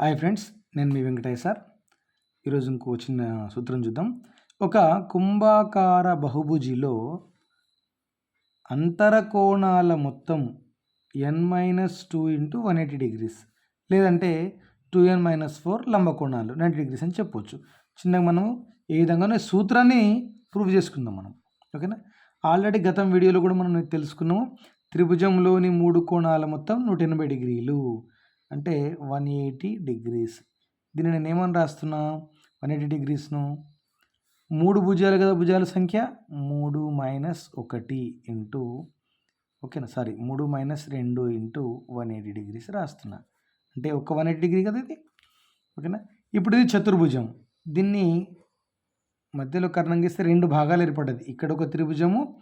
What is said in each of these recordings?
Hi friends నేను మీ Venkataiah sir. ఈరోజు ఇంకో చిన్న సూత్రం చూద్దాం. ఒక కుంభాకార బహుభుజిలో అంతరకోణాల మొత్తం N minus two into one eighty degrees లేదంటే టూ ఎన్ మైనస్ ఫోర్ లంబ కోణాలు నైంటీ డిగ్రీస్ అని చెప్పొచ్చు. చిన్నగా మనం ఏ విధంగానే సూత్రాన్ని ప్రూవ్ చేసుకుందాం మనం. ఓకేనా ఆల్రెడీ గతం వీడియోలో కూడా మనం తెలుసుకున్నాము. త్రిభుజంలోని మూడు కోణాల మొత్తం నూట ఎనభై డిగ్రీలు. అంటే వన్ ఎయిటీ డిగ్రీస్. దీన్ని నేను ఏమని రాస్తున్నా? వన్ ఎయిటీ డిగ్రీస్ను. మూడు భుజాలు కదా భుజాల సంఖ్య? మూడు మైనస్ ఒకటి ఇంటూ ఓకేనా? సారీ మూడు మైనస్ రెండు ఇంటూ వన్ ఎయిటీ డిగ్రీస్ రాస్తున్నా. అంటే ఒక వన్ ఎయిటీ డిగ్రీ కదా ఇది? ఓకేనా? ఇప్పుడు ఇది చతుర్భుజం. దీన్ని మధ్యలో కర్ణం గీస్తే రెండు భాగాలు ఏర్పడ్డది. ఇక్కడ ఒక త్రిభుజము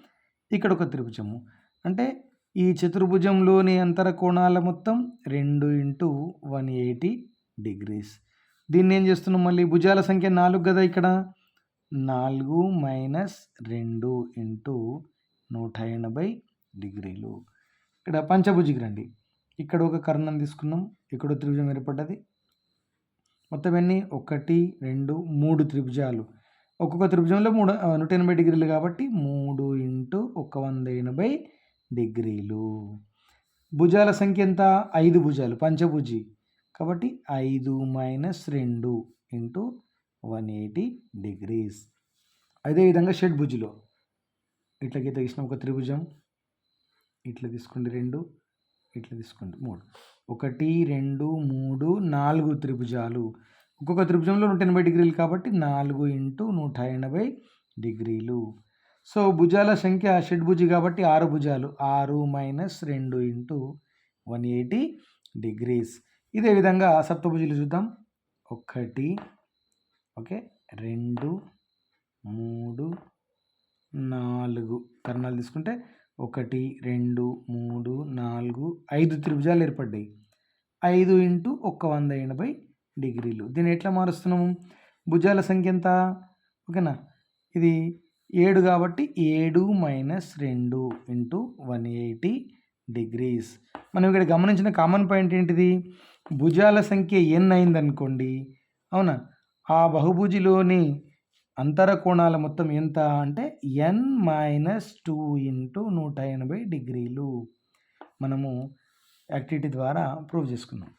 ఇక్కడ ఒక త్రిభుజము. అంటే ఈ చతుర్భుజంలోని అంతర కోణాల మొత్తం రెండు ఇంటూ వన్ ఎయిటీ డిగ్రీస్. దీన్ని ఏం చేస్తున్నాం మళ్ళీ? భుజాల సంఖ్య నాలుగు కదా ఇక్కడ? నాలుగు మైనస్ రెండు ఇంటూ నూట ఎనభై డిగ్రీలు. ఇక్కడ పంచభుజికి రండి. ఇక్కడ ఒక కర్ణం తీసుకున్నాం. ఇక్కడ త్రిభుజం ఏర్పడ్డది. మొత్తం ఎన్ని? ఒకటి రెండు మూడు త్రిభుజాలు. ఒక్కొక్క త్రిభుజంలో మూడు నూట ఎనభై డిగ్రీలు కాబట్టి మూడు ఇంటూ ఒక వంద ఎనభై డిగ్రీలు. భుజాల సంఖ్య ఎంత? ఐదు భుజాలు పంచభుజి. కాబట్టి ఐదు మైనస్ రెండు ఇంటూ వన్ ఎయిటీ డిగ్రీస్. అదేవిధంగా షడ్భుజిలో ఇట్లా గీత గీసిన ఒక త్రిభుజం. ఇట్లా తీసుకోండి రెండు ఇట్లా తీసుకోండి మూడు. ఒకటి రెండు మూడు నాలుగు త్రిభుజాలు. ఒక్కొక్క త్రిభుజంలో నూట ఎనభై డిగ్రీలు కాబట్టి నాలుగు ఇంటూ నూట ఎనభై డిగ్రీలు. సో భుజాల సంఖ్య షడ్భుజి కాబట్టి ఆరు భుజాలు. ఆరు మైనస్ రెండు ఇంటూ వన్ ఎయిటీ డిగ్రీస్. ఇదే విధంగా సప్తభుజులు చూద్దాం. ఒకటి ఓకే రెండు మూడు నాలుగు కర్ణాలు తీసుకుంటే ఒకటి రెండు మూడు నాలుగు ఐదు త్రిభుజాలు ఏర్పడ్డాయి. ఐదు ఇంటూ ఒక్క వంద ఎనభై డిగ్రీలు. దీన్ని ఎట్లా మారుస్తున్నాము? భుజాల సంఖ్య ఎంత? ఓకేనా? ఇది ఏడు కాబట్టి ఏడు మైనస్ రెండు ఇంటూ వన్ ఎయిటీ డిగ్రీస్. మనం ఇక్కడ గమనించిన కామన్ పాయింట్ ఏంటిది? భుజాల సంఖ్య ఎన్ అయిందనుకోండి. అవునా? ఆ బహుభుజిలోని అంతర కోణాల మొత్తం ఎంత? అంటే ఎన్ మైనస్ టూ ఇంటూ నూట ఎనభై డిగ్రీలు. మనము యాక్టివిటీ ద్వారా ప్రూవ్ చేసుకున్నాం.